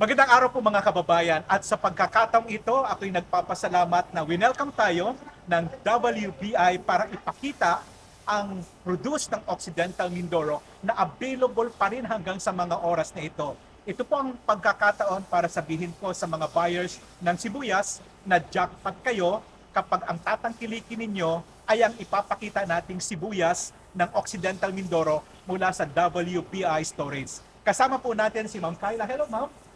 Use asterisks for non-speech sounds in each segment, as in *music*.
Magandang araw po mga kababayan at sa pagkakataong ito, ako'y nagpapasalamat na winelcome tayo ng WBI para ipakita ang produce ng Occidental Mindoro na available pa rin hanggang sa mga oras na ito. Ito po ang pagkakataon para sabihin ko sa mga buyers ng sibuyas na jackpot kayo kapag ang tatangkilikin ninyo ay ang ipapakita nating sibuyas ng Occidental Mindoro mula sa WBI Storage. Kasama po natin si Ma'am Kyla. Hello Ma'am.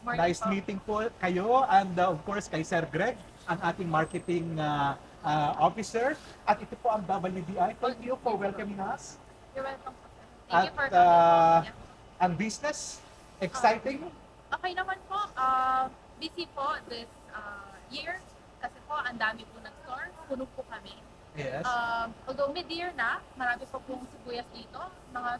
Morning Nice po. meeting po kayo and uh, of course kay Sir Greg, ang ating marketing uh, uh, officer. At ito po ang WBI. Thank you for welcoming us. You're welcome po. Thank you At, for uh, coming po. Ang business, exciting. Yeah. Okay naman po. Uh, busy po this uh, year kasi po ang dami po ng store. Puno po kami. Yes. Um, although mid-year na, marami pa pong sibuyas dito. Mga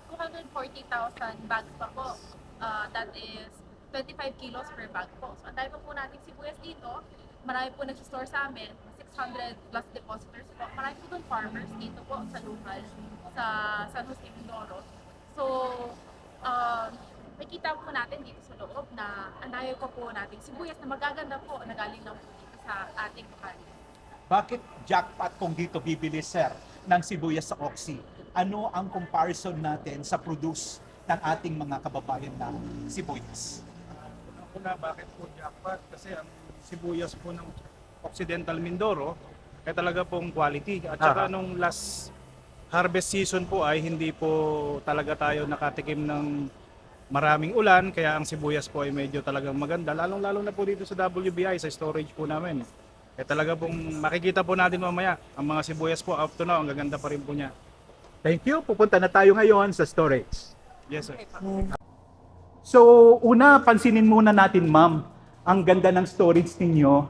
240,000 bags pa po. Uh, that is 25 kilos per bag po. So ang dami pa po nating sibuyas dito. Marami po nag-store sa amin. 600 plus depositors po. Marami po doon farmers dito po sa local, sa San Jose Mindoro. So, um, nakikita po natin dito sa loob na ang dami pa po nating sibuyas na magaganda po na galing lang po dito sa ating lokal. Bakit jackpot kung dito bibili sir ng sibuyas sa Oxy? Ano ang comparison natin sa produce ng ating mga kababayan na sibuyas? Una, bakit po jackpot? Kasi ang sibuyas po ng Occidental Mindoro ay talaga pong quality. At saka Aha. nung last harvest season po ay hindi po talaga tayo nakatikim ng maraming ulan kaya ang sibuyas po ay medyo talagang maganda lalong lalo na po dito sa WBI sa storage po namin kaya talaga pong makikita po natin mamaya ang mga sibuyas po up to now ang gaganda pa rin po niya Thank you. Pupunta na tayo ngayon sa storage. yes sir So, una, pansinin muna natin, ma'am, ang ganda ng storage ninyo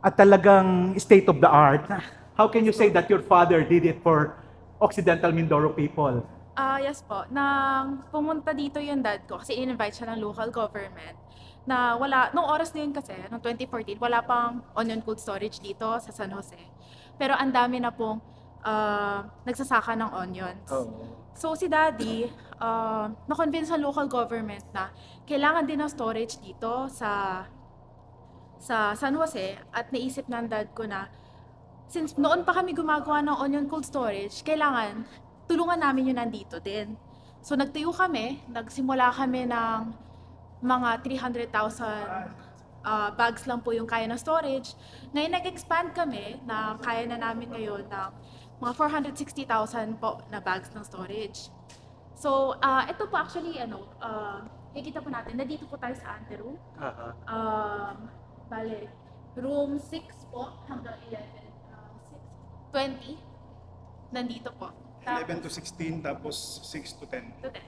at talagang state of the art. How can you say that your father did it for Occidental Mindoro people? Ah, yes po. Nang pumunta dito yung dad ko kasi in-invite siya ng local government na wala, nung oras na yun kasi, noong 2014, wala pang onion cold storage dito sa San Jose. Pero ang dami na pong ah, nagsasaka ng onions. So si daddy, uh, na-convince ang local government na kailangan din ng storage dito sa sa San Jose at naisip ng dad ko na since noon pa kami gumagawa ng onion cold storage, kailangan tulungan namin yun nandito din. So nagtayo kami, nagsimula kami ng mga 300,000 uh, bags lang po yung kaya ng storage. Ngayon nag-expand kami na kaya na namin ngayon ng mga 460,000 po na bags ng storage. So, uh, ito po actually, ano, uh, nakikita po natin, nandito po tayo sa ante room. Um, bale, room 6 po hanggang 11, uh, 6, 20, nandito po. 11 to 16 tapos 6 to 10 to 10.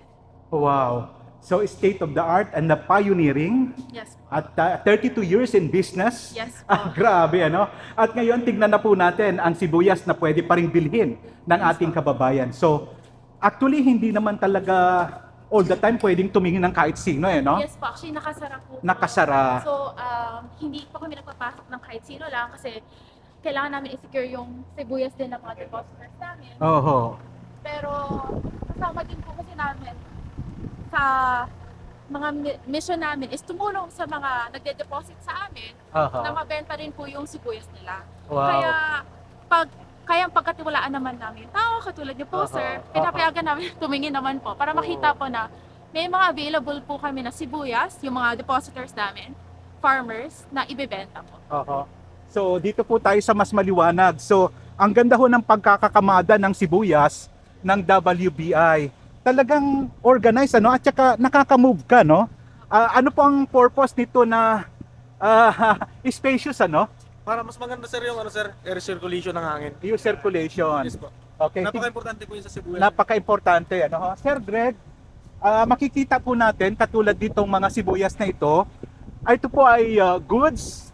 Wow. So, state of the art and the pioneering Yes po. at uh, 32 years in business. Yes *laughs* po. Ah, grabe, ano? At ngayon, tignan na po natin ang sibuyas na pwede pa ring bilhin ng ating kababayan. So, actually, hindi naman talaga all the time pwedeng tumingin ng kahit sino, eh, no? Yes po, actually nakasara po. po. Nakasara. So, um, hindi pa kami nagpapasok ng kahit sino lang kasi kailangan namin i-secure yung sibuyas din ng mga depositors namin. Oho. Pero kasama din po kasi namin sa mga mi- mission namin is tumulong sa mga nagde-deposit sa amin Aha. na mabenta rin po yung sibuyas nila. Wow. Kaya pag kaya pagkatiwalaan naman namin, tao katulad niyo po Aha, sir, aha. pinapayagan namin *laughs* tumingin naman po para makita po na may mga available po kami na sibuyas, yung mga depositors namin, farmers, na ibebenta po. Oho. So, dito po tayo sa mas maliwanag. So, ang ganda ho ng pagkakakamada ng sibuyas ng WBI. Talagang organized, ano? At saka nakaka-move ka, no? Ah, ano po ang purpose nito na ah, *laughs* spacious, ano? Para mas maganda sir yung ano sir, air circulation ng hangin. Yung circulation. Yes po. Okay. Napaka-importante po yun sa Cebu. Napaka-importante, ano? ho? Sir Greg, ah, makikita po natin, katulad ditong mga sibuyas na ito, ito po ay ah, goods.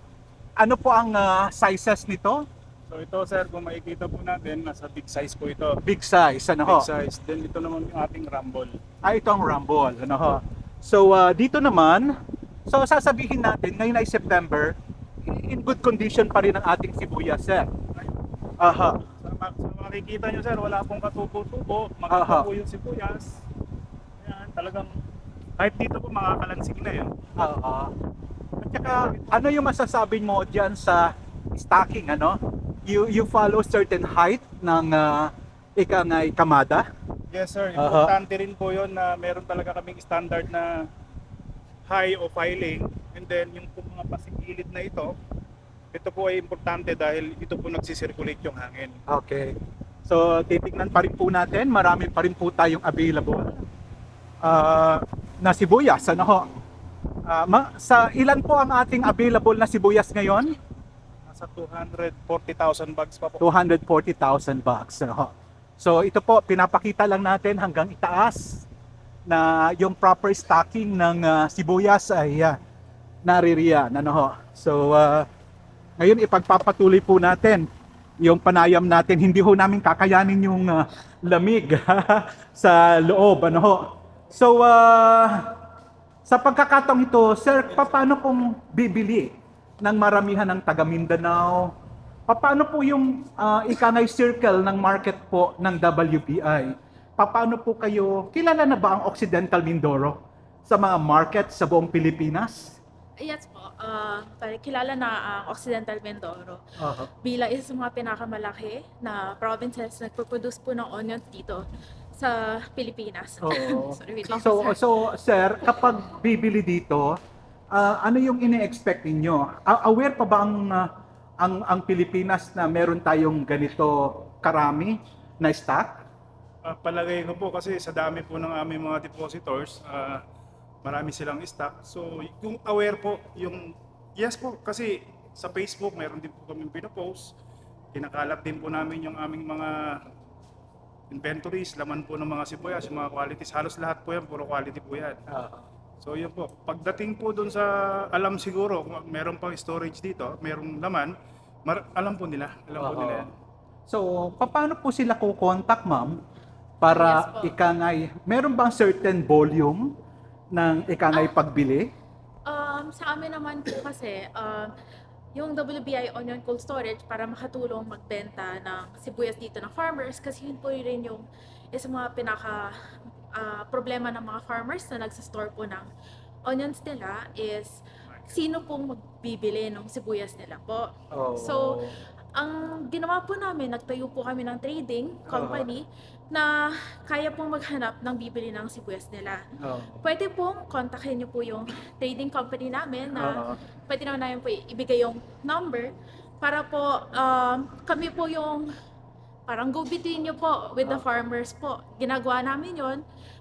Ano po ang ah, sizes nito? So ito sir kung makikita po natin nasa big size po ito Big size, ano ho? big size then ito naman yung ating rumble Ah, ito ang rumble, ano ho? So, ah, dito naman, so sasabihin natin, ngayon ay September, in good condition pa rin ang ating sibuyas, sir. Aha. sa, sa makikita nyo sir wala pong katubo-tubo maganda po yung sibuyas Ayan, talagang Kahit dito po makakalansing na yun. Oo. At saka, ano yung masasabi mo dyan sa stacking, ano? You, you follow certain height ng uh, ika nga kamada? Yes sir, Aha. importante rin po yun na meron talaga kaming standard na high o filing and then yung po mga pasigilid na ito, ito po ay importante dahil ito po nagsisirculate yung hangin. Okay. So, titignan pa rin po natin. Marami pa rin po tayong available ah, na sibuyas. Ano ho? Ah, ma- sa ilan po ang ating available na sibuyas ngayon? Nasa 240,000 bags pa po. 240,000 bucks. Ano ho? So, ito po, pinapakita lang natin hanggang itaas na yung proper stocking ng ah, sibuyas ay uh, naririyan. Ano ho? So, ah, ngayon ipagpapatuloy po natin yung panayam natin. Hindi ho namin kakayanin yung ah, lamig *laughs* sa loob. Ano ho? So, ah, sa pagkakataong ito, sir, paano kung bibili ng maramihan ng taga Mindanao? Paano po yung uh, ikangay circle ng market po ng WBI? Paano po kayo, kilala na ba ang Occidental Mindoro sa mga market sa buong Pilipinas? Yes po, uh, kilala na ang Occidental Mindoro bilang isa sa mga pinakamalaki na provinces na nagpo-produce po ng onions dito sa Pilipinas. Oo. *laughs* Sorry, wait lang So, sir. so sir, kapag bibili dito, ah, ano yung ine-expect ninyo? A- aware pa ba ang, ah, ang, ang Pilipinas na meron tayong ganito karami na stock? Ah, palagay ko po kasi sa dami po ng aming mga depositors, ah, marami silang stock. So, kung aware po yung yes po kasi sa Facebook meron din po kami pinopost. Kinakalat din po namin yung aming mga inventories, laman po ng mga sibuyas, yung mga qualities. Halos lahat po yan, puro quality po yan. So yun po, pagdating po doon sa alam siguro, kung meron pang storage dito, merong laman, mar- alam po nila, alam po Oo. nila yan. So, paano po sila kukontak, ma'am? Para Yes po. ikangay, meron bang certain volume ng ikangay pagbili? Um, sa amin naman po kasi, um, yung WBI Onion Cold Storage para makatulong magbenta ng sibuyas dito ng farmers kasi yun po rin yung isa mga pinaka ah, problema ng mga farmers na nagsastore po ng onions nila is sino pong magbibili ng sibuyas nila po. So, ang ginawa po namin, nagtayo po kami ng trading company na kaya pong maghanap ng bibili ng sibuyas nila. Pwede pong kontakin niyo po yung trading company namin na pwede naman namin po ibigay yung number para po um, kami po yung parang go between niyo po with the farmers po. Ginagawa namin yon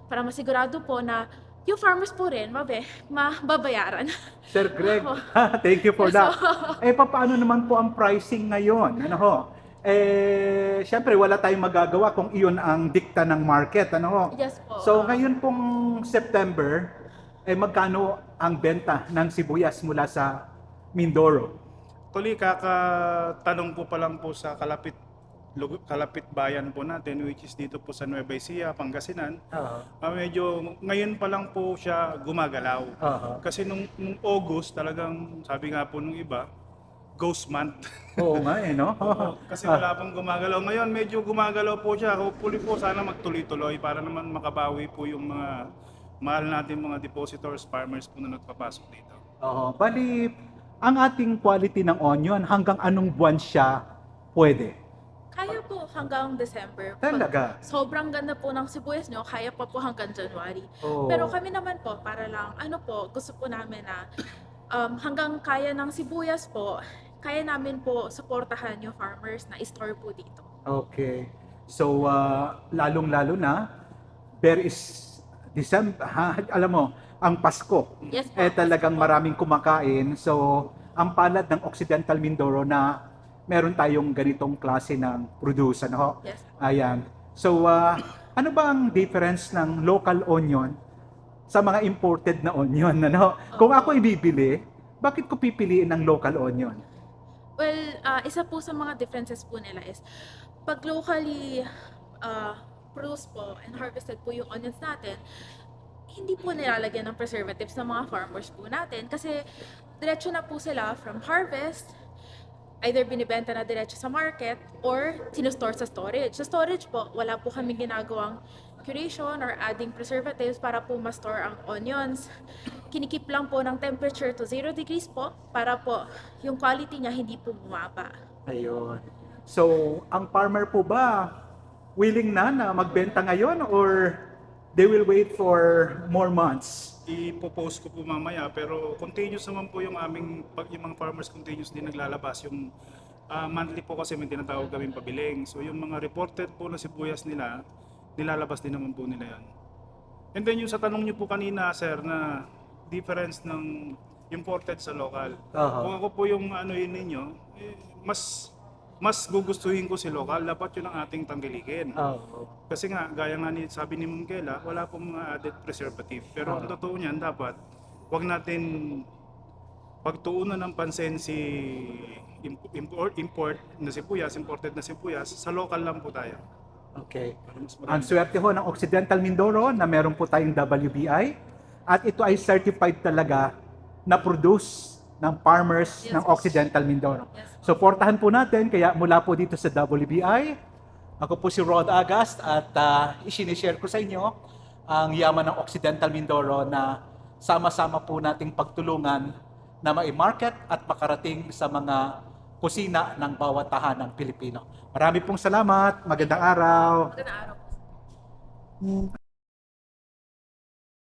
para masigurado po na yung farmers po rin mabe, mababayaran. Sir Greg, *laughs* thank you for that. eh, paano naman po ang pricing ngayon? Ano ho? Eh, syempre wala tayong magagawa kung iyon ang dikta ng market. Ano ho? yes po. So, ah, ngayon pong September, eh, magkano ang benta ng sibuyas mula sa Mindoro? Actually, kakatanong ko pa lang po sa kalapit kalapit bayan po natin which is dito po sa Nueva Ecija, Pangasinan. Ah, medyo ngayon pa lang po siya gumagalaw. Kasi nung, nung August talagang sabi nga po nung iba, ghost month. *laughs* Oo nga eh, no? *laughs* Oo, kasi wala pong gumagalaw. Ngayon medyo gumagalaw po siya. Hopefully po sana magtuloy-tuloy para naman makabawi po yung mga mahal natin mga depositors, farmers po na nagpapasok dito. Oo. Bali, ang ating quality ng onion, hanggang anong buwan siya pwede? Kaya po hanggang December. Talaga? sobrang ganda po ng sibuyas nyo, kaya pa po hanggang January. Oo. Pero kami naman po, para lang, ano po, gusto po namin na um, hanggang kaya ng sibuyas po, kaya namin po suportahan yung farmers na store po dito. Okay. So, uh, lalong-lalo na, there is December, ha, alam mo, ang Pasko, Yes po. eh talagang maraming kumakain. So, ang palad ng Occidental Mindoro na meron tayong ganitong klase ng produce, ano ho? Yes. Ayan. So, uh, ano ba ang difference ng local onion sa mga imported na onion, *laughs* ano? Kung ako ibibili, bakit ko pipiliin ng local onion? Well, ah, isa po sa mga differences po nila is, pag locally ah, produced po and harvested po yung onions natin, hindi po nilalagyan ng preservatives sa mga farmers po natin kasi diretso na po sila from harvest either binibenta na diretso sa market or sinustore sa storage. Sa storage po, wala po kami ginagawang curation or adding preservatives para po ma-store ang onions. Kinikip lang po ng temperature to 0 degrees po para po yung quality niya hindi po bumaba. Ayun. So, ang farmer po ba willing na na magbenta ngayon or they will wait for more months? I-propose ko po mamaya pero continuous naman po yung aming pag yung mga farmers continuous din naglalabas yung ah, monthly po kasi may tinatawag kaming pabiling. So yung mga reported po na sibuyas nila, nilalabas din naman po nila yan. And then yung sa tanong niyo po kanina sir na difference ng imported sa local. Aha. Kung ako po yung ano yun ninyo, eh, mas mas gugustuhin ko si local, dapat yun ang ating tangkilikin. Oh. Kasi nga, gaya nga ni, sabi ni Ma'am Kela, wala pong mga added preservative. Pero ang totoo niyan, dapat, wag natin pagtuunan ng pansin si imp- import, import na sibuyas, imported na sibuyas, sa local lang po tayo. Okay. Para mas Ang marami. swerte ho ng Occidental Mindoro na meron po tayong WBI at ito ay certified talaga na produce ng farmers Yes, ng. Occidental Mindoro. Yes. Suportahan po natin kaya mula po dito sa WBI, ako po si Rod Agast at uh, isinishare ko sa inyo ang yaman ng Occidental Mindoro na sama-sama po nating pagtulungan na mai-market at makarating sa mga kusina ng bawat tahanang Pilipino. Marami pong salamat. Magandang araw. Magandang araw po. Hmm.